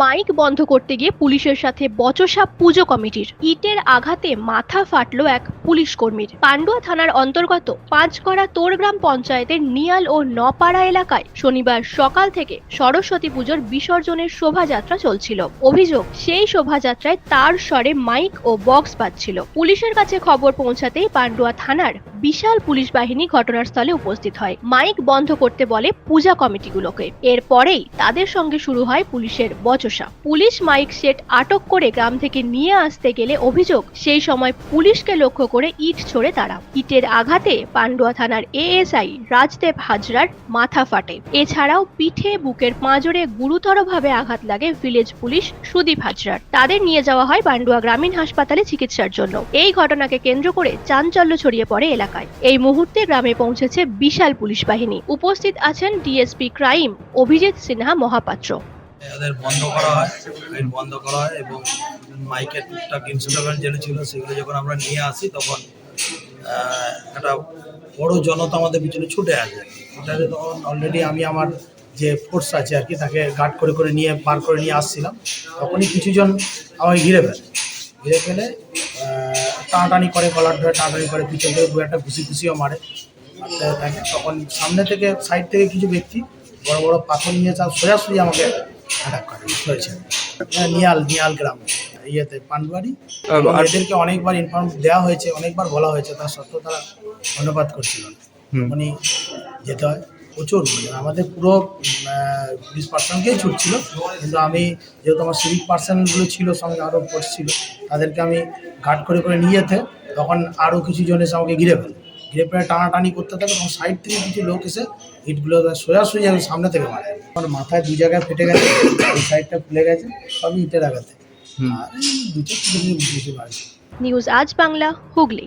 Mic বন্ধ করতে গিয়ে পুলিশের সাথে বচসা পুজো কমিটির। ইটের আঘাতে মাথা ফাটলো এক পুলিশ কর্মীর। পান্ডুয়া থানার অন্তর্গত পাঁচগড়া তোরগ্রাম পঞ্চায়েতের নিয়াল ও নপাড়া এলাকায় শনিবার সকাল থেকে সরস্বতী পুজোর বিসর্জনের শোভাযাত্রা চলছিল। অভিযোগ, সেই শোভাযাত্রায় তার স্বরে মাইক ও বক্স বাজছিল। পুলিশের কাছে খবর পৌঁছাতেই পান্ডুয়া থানার বিশাল পুলিশ বাহিনী ঘটনাস্থলে উপস্থিত হয়। মাইক বন্ধ করতে বলে পূজা কমিটিগুলোকে। এরপরেই তাদের সঙ্গে শুরু হয় পুলিশের বচসা। পুলিশ মাইক সেট আটক করে গ্রাম থেকে নিয়ে আসতে গেলে অভিযোগ, সেই সময় পুলিশকে লক্ষ্য করে ইট ছোড়ে তারা। ইটের আঘাতে পান্ডুয়া থানার এএসআই রাজদেব হাজরার মাথা ফাটে। এছাড়াও পিঠে বুকের পাঁজরে গুরুতরভাবে আঘাত লাগে ভিলেজ পুলিশ সুদীপ হাজরার। তাদের নিয়ে যাওয়া হয় পান্ডুয়া গ্রামীণ হাসপাতালে চিকিৎসার জন্য। এই ঘটনাকে কেন্দ্র করে চাঞ্চল্য ছড়িয়ে পড়ে এলাকায়। এই মুহূর্তে গ্রামে পৌঁছেছে বিশাল পুলিশ বাহিনী। উপস্থিত আছেন ডিএসপি ক্রাইম অভিজিৎ সিনহা মহাপাত্র। ওদের বন্ধ করা হয়। বন্ধ করা হয় এবং মাইকের টুকটাক ইনস্ট্রুমেন্ট যেটা ছিল সেগুলো যখন আমরা নিয়ে আসি তখন একটা বড় জনতা আমাদের পিছনে ছুটে আসে। আসে তখন অলরেডি আমি আমার যে ফোর্স আছে আর কি তাকে গার্ড করে করে নিয়ে পার করে নিয়ে আসছিলাম। তখনই কিছুজন আমাকে ঘিরে ফেলে। ঘিরে ফেলে টানাটানি করে কলার ধরে টানাটানি করে পিছন থেকে দু একটা ঘুষি ঘুষিও মারে। থাকে। তখন সামনে থেকে সাইড থেকে কিছু ব্যক্তি বড় বড় পাথর নিয়ে চাল সোজাসুজি আমাকে অ্যাটাক করে। হয়েছে। হ্যাঁ, নিয়াল নিয়াল গ্রাম। ইয়েতে এবং এদেরকে অনেকবার ইনফর্ম দেওয়া হয়েছে অনেকবার বলা হয়েছে তার সত্ত্বেও তারা ধন্যবাদ করছিল। না তখনই যেতে হয়। প্রচুর মানে আমাদের পুরো বিশ পার্সেন্টকেই ছুটছিল। কিন্তু আমি যেহেতু আমার সিভিক পার্সনগুলো ছিল সঙ্গে আরও ফোর্স ছিল তাদেরকে আমি গার্ড করে করে নিয়ে যেতে তখন আরও কিছু জন এসে আমাকে ঘিরে ফেলে। ঘিরে ফেলে টানাটানি করতে থাকে তখন সাইড থেকে কিছু লোক এসে ইটগুলো সোজাসুজি সামনে থেকে মারে। আমার মাথায় দু জায়গায় ফেটে গেছে এই সাইডটা খুলে গেছে সবই ইটের আঘাতে। আর এই দু চারটে জিনিস বুঝতে পারছি নিউজ আজ বাংলা হুগলি